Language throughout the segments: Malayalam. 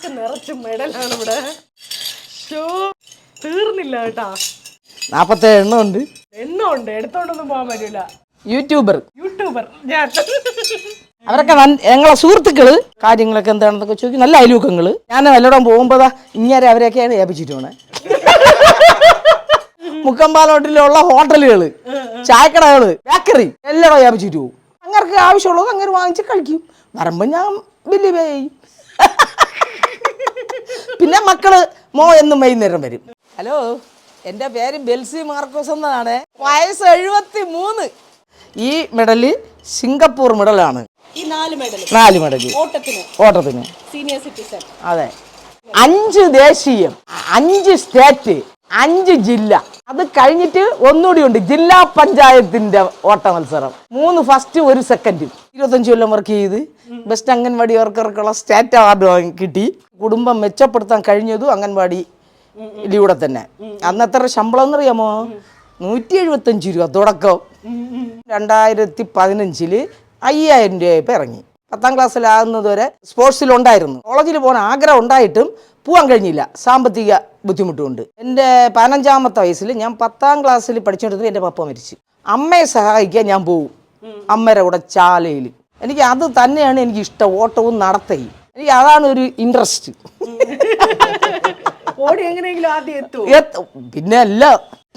ചാക്ക് നിറച്ച് മെഡലാണ് ഇവിടെ. ഷോ തീർന്നില്ല കേട്ടാ. നാപ്പത്തേഴ് എണ്ണം ഉണ്ട് എണ്ണം ഉണ്ട് എടുത്തോണ്ടൊന്നും പോകാൻ പറ്റൂല. യൂട്യൂബർ. യൂട്യൂബർ. ഞാൻ. അവരൊക്കെ ഞങ്ങളെ സുഹൃത്തുക്കൾ കാര്യങ്ങളൊക്കെ എന്താണെന്നൊക്കെ ചോദിക്കും. നല്ല അയലൂക്കങ്ങൾ ഞാൻ വല്ലയിടം പോകുമ്പോഴാ ഇങ്ങനെ അവരെയൊക്കെയാണ് ഏൽപ്പിച്ചിട്ട് പോണേ. മുക്കമ്പാലോട്ടിലുള്ള ഹോട്ടലുകൾ ചായക്കടകൾ ബേക്കറി എല്ലാം വ്യാപിച്ചിട്ട് പോകും അങ്ങനെ ആവശ്യമുള്ളത് അങ്ങനെ വാങ്ങിച്ച് കഴിക്കും. വരുമ്പോ ഞാൻ വലിയ പേ പിന്നെ മക്കൾ മോ എന്നും വൈകുന്നേരം വരും. ഹലോ എന്റെ പേര് ബെൽസി മാർക്കോസ് എന്നാണ്. വയസ്സ് എഴുപത്തി മൂന്ന് ഈ മെഡൽ സിംഗപ്പൂർ മെഡലാണ്. നാല് മെഡൽ ഓട്ടത്തിന്. ഓട്ടത്തിന്. സീനിയർ സിറ്റിസൺ അതെ. അഞ്ച് ദേശീയം. അഞ്ച് സ്റ്റേറ്റ് അഞ്ച് ജില്ല. അത് കഴിഞ്ഞിട്ട് ഒന്നുകൂടി ഉണ്ട്. ജില്ലാ പഞ്ചായത്തിന്റെ ഓട്ട മത്സരം മൂന്ന് ഫസ്റ്റ് ഒരു സെക്കൻഡ് ഇരുപത്തഞ്ച് കൊല്ലം വർക്ക് ചെയ്ത്. ബെസ്റ്റ് അംഗൻവാടി വർക്കർക്കുള്ള സ്റ്റേറ്റ് അവാർഡ് കിട്ടി. കുടുംബം മെച്ചപ്പെടുത്താൻ കഴിഞ്ഞതും അംഗൻവാടി ഇതിലൂടെ തന്നെ. അന്ന് എത്ര ശമ്പളം എന്നറിയാമോ? നൂറ്റി എഴുപത്തഞ്ച് രൂപ തുടക്കം. രണ്ടായിരത്തി പതിനഞ്ചിൽ അയ്യായിരം രൂപയപ്പോൾ ഇറങ്ങി. പത്താം ക്ലാസ്സിലാകുന്നത് വരെ സ്പോർട്സിലുണ്ടായിരുന്നു കോളേജിൽ പോകാൻ ആഗ്രഹം ഉണ്ടായിട്ടും പോകാൻ കഴിഞ്ഞില്ല. സാമ്പത്തിക ബുദ്ധിമുട്ടുമുണ്ട് എന്റെ പതിനഞ്ചാമത്തെ വയസ്സിൽ ഞാൻ പത്താം ക്ലാസ്സിൽ പഠിച്ചുകൊണ്ടിരുന്നത് എന്റെ പപ്പ മരിച്ചു. അമ്മയെ സഹായിക്കാൻ ഞാൻ പോവും. അമ്മയുടെ കൂടെ ചാലയിൽ. എനിക്ക് അത് തന്നെയാണ് എനിക്ക് ഇഷ്ടം. ഓട്ടവും നടത്തയും. എനിക്ക് അതാണ് ഒരു ഇൻട്രസ്റ്റ് ഓടി എങ്ങനെയെങ്കിലും ആദ്യം എത്തും എത്ത- പിന്നെ അല്ല.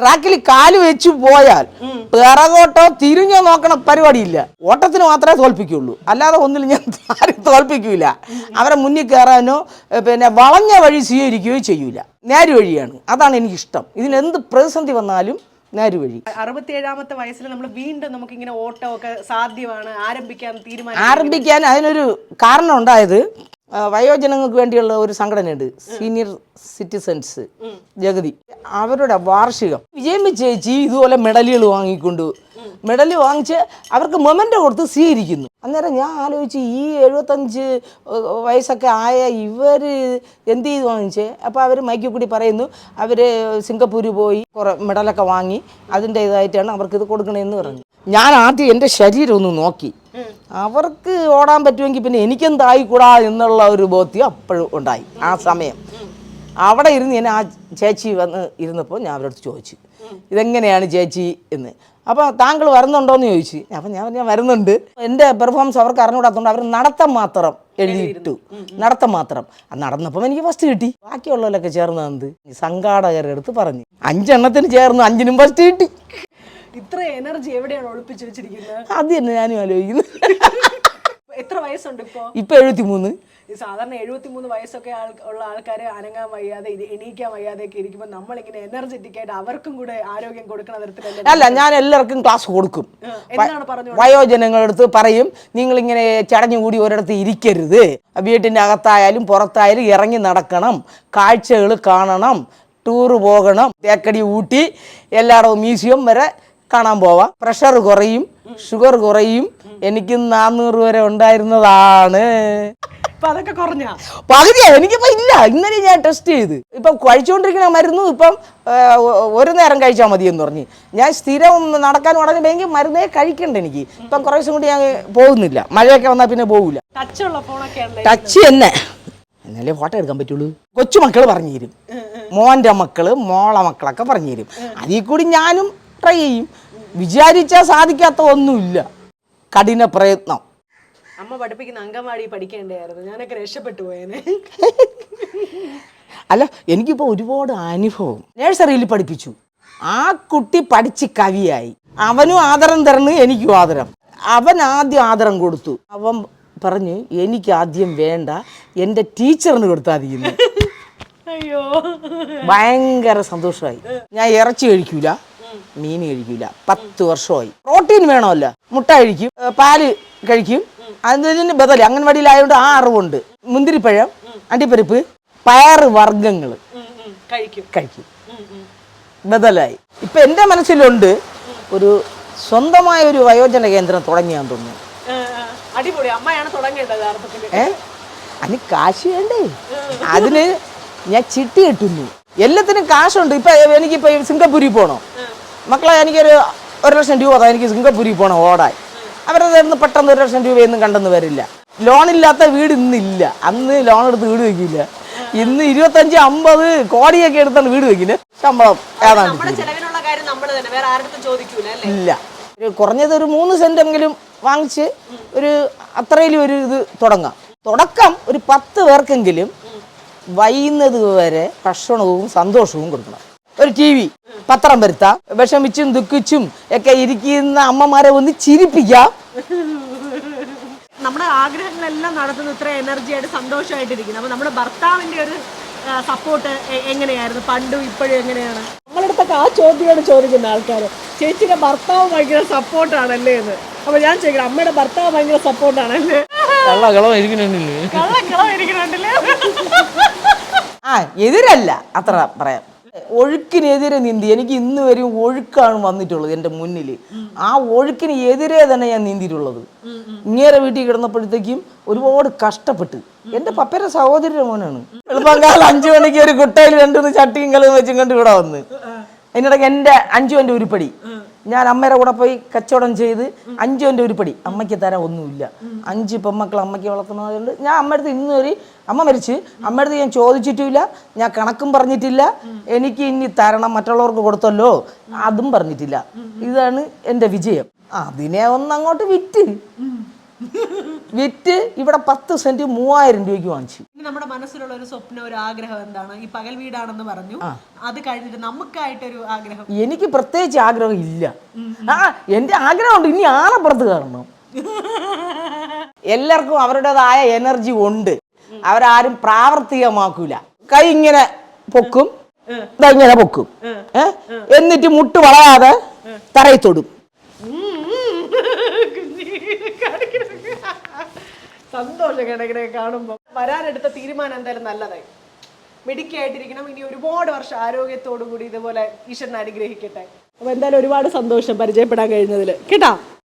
ട്രാക്കിൽ കാൽ വെച്ച് പോയാൽ പിറകോട്ടോ തിരിഞ്ഞോ നോക്കണ പരിപാടിയില്ല. ഓട്ടത്തിന് മാത്രമേ തോൽപ്പിക്കുള്ളൂ അല്ലാതെ ഒന്നിൽ ഞാൻ ആരും തോൽപ്പിക്കൂല. അവരെ മുന്നിൽ കയറാനോ പിന്നെ വളഞ്ഞ വഴി സ്വീകരിക്കുകയോ ചെയ്യൂല. നേര് വഴിയാണ്. അതാണ് എനിക്കിഷ്ടം. ഇതിന് എന്ത് പ്രതിസന്ധി വന്നാലും അറുപത്തിയേഴാമത്തെ വയസ്സിൽ നമ്മൾ വീണ്ടും നമുക്ക് ഇങ്ങനെ ഓട്ടമൊക്കെ സാധ്യമാണ്. ആരംഭിക്കാൻ തീരുമാനം ആരംഭിക്കാൻ അതിനൊരു കാരണം ഉണ്ടായത് വയോജനങ്ങൾക്ക് വേണ്ടിയുള്ള ഒരു സംഘടനയുണ്ട്. Senior citizens Jagathy. അവരുടെ വാർഷികം. വിജയം ചേച്ചി ഇതുപോലെ മെഡലുകൾ വാങ്ങിക്കൊണ്ട് മെഡൽ വാങ്ങിച്ച് അവർക്ക് മൊമെന്റ് കൊടുത്ത് സ്വീകരിക്കുന്നു. അന്നേരം ഞാൻ ആലോചിച്ച് ഈ എഴുപത്തഞ്ച് വയസ്സൊക്കെ ആയ ഇവർ എന്ത് ചെയ്ത് വാങ്ങിച്ചേ അപ്പോൾ അവർ മൈക്കിൽ കൂടി പറയുന്നു അവർ സിംഗപ്പൂർ പോയി കുറേ മെഡലൊക്കെ വാങ്ങി അതിന്റെ ഇതായിട്ടാണ് അവർക്ക് ഇത് കൊടുക്കണമെന്ന് പറഞ്ഞു. ഞാൻ ആദ്യം എന്റെ ശരീരം ഒന്ന് നോക്കി അവർക്ക് ഓടാൻ പറ്റുമെങ്കിൽ പിന്നെ എനിക്കെന്തായിക്കൂടാ എന്നുള്ള ഒരു ബോധ്യം അപ്പോഴും ഉണ്ടായി ആ സമയം. അവിടെ ഇരുന്ന് ഞാൻ ആ ചേച്ചി വന്ന് ഇരുന്നപ്പോൾ ഞാൻ അവരോട് ചോദിച്ചു ഇതെങ്ങനെയാണ് ചേച്ചി എന്ന്? അപ്പോൾ താങ്കൾ വരുന്നുണ്ടോയെന്ന് ചോദിച്ചു. അപ്പം ഞാൻ ഞാൻ വരുന്നുണ്ട്. എന്റെ പെർഫോമൻസ് അവർക്ക് അറിഞ്ഞുകൂടാത്തതുകൊണ്ട് അവർ നടത്തം മാത്രം എഴുതിയിട്ടു. നടത്തം മാത്രം. അത് നടന്നപ്പം എനിക്ക് ഫസ്റ്റ് കിട്ടി. ബാക്കിയുള്ളവരൊക്കെ ചേർന്നത് സംഘാടകരെടുത്ത് പറഞ്ഞു. അഞ്ചെണ്ണത്തിന് ചേർന്ന് അഞ്ചിനും ഫസ്റ്റ് കിട്ടി. ഇത്ര എനർജി എവിടെയാണ് ഒളിപ്പിച്ചു വെച്ചിരിക്കുന്നത്? അത് തന്നെ ഞാനും ആലോചിക്കുന്നു. എത്ര വയസ്സുണ്ട് ഇപ്പോ? ഇപ്പൊ എഴുപത്തി മൂന്ന് ഈ സാധാരണ എഴുപത്തിമൂന്ന് വയസ്സൊക്കെ ആൾ ഉള്ള ആൾക്കാരെ അനങ്ങാൻ വയ്യാതെ ഇത് എണീക്കാൻ വയ്യാതെ ഒക്കെ ഇരിക്കുമ്പോൾ നമ്മളിങ്ങനെ എനർജറ്റിക് ആയിട്ട് അവർക്കും കൂടെ ആരോഗ്യം കൊടുക്കണ തരത്തിലല്ല അല്ല ഞാൻ എല്ലാവർക്കും ക്ലാസ് കൊടുക്കും. എന്താണ് പറഞ്ഞു വയോജനങ്ങളടുത്ത് പറയും ചടഞ്ഞു കൂടി ഒരിടത്ത് ഇരിക്കരുത്. വീട്ടിന്റെ അകത്തായാലും പുറത്തായാലും ഇറങ്ങി നടക്കണം. കാഴ്ചകൾ കാണണം. ടൂറ് പോകണം. തേക്കടി ഊട്ടി. എല്ലായിടവും മ്യൂസിയം വരെ കാണാൻ പോവാം. പ്രഷർ കുറയും ഷുഗർ കുറയും. എനിക്ക് നാന്നൂറ് വരെ ഉണ്ടായിരുന്നതാണ്. അതൊക്കെ കുറഞ്ഞ? പകുതിയാ. എനിക്കിപ്പോ ഇല്ല. ഇന്നലെ ഞാൻ ടെസ്റ്റ് ചെയ്ത്. ഇപ്പം കഴിച്ചുകൊണ്ടിരിക്കുന്ന മരുന്നും ഇപ്പം ഒരു നേരം കഴിച്ചാൽ മതി എന്ന് പറഞ്ഞു. ഞാൻ സ്ഥിരം നടക്കാൻ ഉടനെങ്കിൽ മരുന്നേ കഴിക്കണ്ട എനിക്ക്. ഇപ്പം കുറേ ദിവസം കൂടി ഞാൻ പോകുന്നില്ല. മഴയൊക്കെ വന്നാൽ പിന്നെ പോകില്ല ടച്ച് തന്നെ. എന്നാലേ ഫോട്ടോ എടുക്കാൻ പറ്റുള്ളൂ. കൊച്ചുമക്കൾ പറഞ്ഞു തരും. മോന്റെ മക്കൾ മോളെ മക്കളൊക്കെ പറഞ്ഞു തരും. അതിൽ കൂടി ഞാനും ട്രൈ ചെയ്യും? വിചാരിച്ചാൽ സാധിക്കാത്ത ഒന്നുമില്ല. കഠിന പ്രയത്നം. അമ്മ പഠിപ്പിക്കുന്ന അങ്കമാടി പഠിക്കേണ്ടായിരുന്നു ഞാനൊക്കെ രക്ഷപ്പെട്ടു പോയേനെ. അല്ല എനിക്കിപ്പോൾ ഒരുപാട് അനുഭവം. നഴ്സറിയിൽ പഠിപ്പിച്ചു. ആ കുട്ടി പഠിച്ച് കവിയായി. അവനും ആദരം തരണ് എനിക്കും ആദരം. അവൻ ആദ്യം ആദരം കൊടുത്തു. അവൻ പറഞ്ഞു എനിക്ക് ആദ്യം വേണ്ട. എന്റെ ടീച്ചറിന് കൊടുത്താൽ മതി അയ്യോ. ഭയങ്കര സന്തോഷമായി ഞാൻ ഇറച്ചി കഴിക്കൂല. മീൻ കഴിക്കൂല. പത്ത് വർഷമായി. പ്രോട്ടീൻ വേണമല്ല. മുട്ട കഴിക്കും പാൽ കഴിക്കും. അതിന് ബദൽ അംഗൻവാടിയിലായതുകൊണ്ട് ആ അറിവുണ്ട്. മുന്തിരിപ്പഴം അണ്ടിപ്പരിപ്പ് പയർ വർഗങ്ങൾ കഴിക്കും. കഴിക്കും. ബദലായി. ഇപ്പൊ എന്റെ മനസ്സിലുണ്ട് ഒരു സ്വന്തമായ ഒരു വയോജന കേന്ദ്രം തുടങ്ങിയാൻ തോന്നുന്നു. അടിപൊളി. അമ്മയാണ് തുടങ്ങേണ്ടത് അതിന് കാശ് വേണ്ടേ? അതിന് ഞാൻ ചിട്ടി കിട്ടുന്നു. എല്ലാത്തിനും കാശുണ്ട്. ഇപ്പൊ എനിക്കിപ്പോ സിംഗപ്പൂരിൽ പോകണോ മക്കളെ എനിക്കൊരു ഒരു ലക്ഷം രൂപ അതാ എനിക്ക് സിംഗപ്പൂരിൽ പോകണം ഓടാൻ. അവരുടെ നിന്ന് പെട്ടെന്ന് ഒരു ലക്ഷം രൂപയൊന്നും കണ്ടെന്ന് വരില്ല. ലോണില്ലാത്ത വീട് ഇന്നില്ല. അന്ന് ലോൺ എടുത്ത് വീട് വെക്കില്ല. ഇന്ന് ഇരുപത്തഞ്ച് അമ്പത് കോടിയൊക്കെ എടുത്താണ് വീട് വെക്കില്ല. ശമ്പളം ഏതാണ് ഇല്ല. ഒരു കുറഞ്ഞത് ഒരു മൂന്ന് സെന്റെങ്കിലും വാങ്ങിച്ച് ഒരു അത്രയിലും ഒരു ഇത് തുടങ്ങാം. തുടക്കം ഒരു പത്ത് പേർക്കെങ്കിലും വൈകുന്നത് വരെ ഭക്ഷണവും സന്തോഷവും കൊടുക്കണം. ഒരു ടി വി. പത്രം വരുത്താം. വിഷമിച്ചും ദുഃഖിച്ചും ഒക്കെ ഇരിക്കുന്ന അമ്മമാരെ ഒന്ന് ചിരിപ്പിക്കാം. നമ്മുടെ ആഗ്രഹങ്ങളെല്ലാം നടത്തുന്ന ഇത്ര എനർജി ആയിട്ട് സന്തോഷമായിട്ടിരിക്കുന്നു. അപ്പൊ നമ്മുടെ ഭർത്താവിന്റെ ഒരു സപ്പോർട്ട് എങ്ങനെയായിരുന്നു? പണ്ടും ഇപ്പോഴും എങ്ങനെയാണ്? നമ്മളടുത്തൊക്കെ ആ ചോദ്യമാണ് ചോദിക്കുന്ന ആൾക്കാർ ചേച്ചിയുടെ ഭർത്താവ് ഭയങ്കര സപ്പോർട്ടാണല്ലേ എന്ന്. അപ്പൊ ഞാൻ ചോദിക്കണം അമ്മയുടെ ഭർത്താവ് ഭയങ്കര സപ്പോർട്ടാണല്ലേ കള്ളകളം ഇരിക്കുന്നുണ്ടല്ലേ? ആ എതിരല്ല. അത്ര പറയാം. ഒഴുക്കിനെതിരെ നീന്തി. എനിക്ക് ഇന്ന് വരെയും ഒഴുക്കാണ് വന്നിട്ടുള്ളത് എന്റെ മുന്നിൽ. ആ ഒഴുക്കിന് എതിരെ തന്നെ ഞാൻ നീന്തിയിട്ടുള്ളത്. ഇങ്ങേരെ വീട്ടിൽ കിടന്നപ്പോഴത്തേക്കും ഒരുപാട് കഷ്ടപ്പെട്ട്. എന്റെ പപ്പയുടെ സഹോദരിയുടെ മോനാണ്. എളുപ്പം കാലം അഞ്ചു മണിക്ക് ഒരു കുട്ടയിൽ രണ്ടുമൂന്ന് ചട്ടിയും കലവും വെച്ചും കൊണ്ട് ഇവിടെ വന്ന്. അതിനിടയ്ക്ക് എന്റെ അഞ്ചു എന്റെ ഉരുപ്പടി. ഞാൻ അമ്മയുടെ കൂടെ പോയി കച്ചവടം ചെയ്ത് അഞ്ചു എന്റെ പടി അമ്മയ്ക്ക് തരാൻ ഒന്നുമില്ല. അഞ്ച് പെമ്മക്കൾ അമ്മയ്ക്ക് വളർത്തണതുകൊണ്ട് ഞാൻ അമ്മയടുത്ത് ഇന്ന് അമ്മ മരിച്ച്. അമ്മയടുത്ത് ഞാൻ ചോദിച്ചിട്ടില്ല. ഞാൻ കണക്കും പറഞ്ഞിട്ടില്ല. എനിക്ക് ഇനി തരണം. മറ്റുള്ളവർക്ക് കൊടുത്തല്ലോ. അതും പറഞ്ഞിട്ടില്ല. ഇതാണ് എന്റെ വിജയം. അതിനെ ഒന്ന് അങ്ങോട്ട് വിറ്റ്. വിറ്റ് ഇവിടെ പത്ത് സെന്റ് മൂവായിരം രൂപയ്ക്ക് വാങ്ങിച്ചു. നമ്മുടെ മനസ്സിലുള്ള ഒരു സ്വപ്നം ഒരു ആഗ്രഹം എന്താണ്? ഈ പകൽ വീടാണെന്ന് പറഞ്ഞു. അത് കഴിഞ്ഞിട്ട് നമുക്കായിട്ടൊരു ആഗ്രഹം? എനിക്ക് പ്രത്യേകിച്ച് ആഗ്രഹം ഇല്ല. ആ എന്റെ ആഗ്രഹമുണ്ട്. ഇനി ആളപ്പുറത്ത് കാണണം എല്ലാവർക്കും അവരുടേതായ എനർജി ഉണ്ട്. അവരാരും പ്രാവർത്തികമാക്കൂല. കൈ ഇങ്ങനെ പൊക്കും. ഇങ്ങനെ പൊക്കും. എന്നിട്ട് മുട്ട് വളയാതെ തറയിൽ തൊടും. സന്തോഷം കിടക്കിനെ കാണുമ്പോൾ വരാനെടുത്ത തീരുമാനം എന്തായാലും നല്ലതായി. മിടുക്കിയായിട്ടിരിക്കണം. ഇനി ഒരുപാട് വർഷം ആരോഗ്യത്തോടു കൂടി ഇതുപോലെ ഈശ്വരനെ അനുഗ്രഹിക്കട്ടെ. അപ്പൊ എന്തായാലും ഒരുപാട് സന്തോഷം പരിചയപ്പെടാൻ കഴിഞ്ഞതിൽ കേട്ടാ?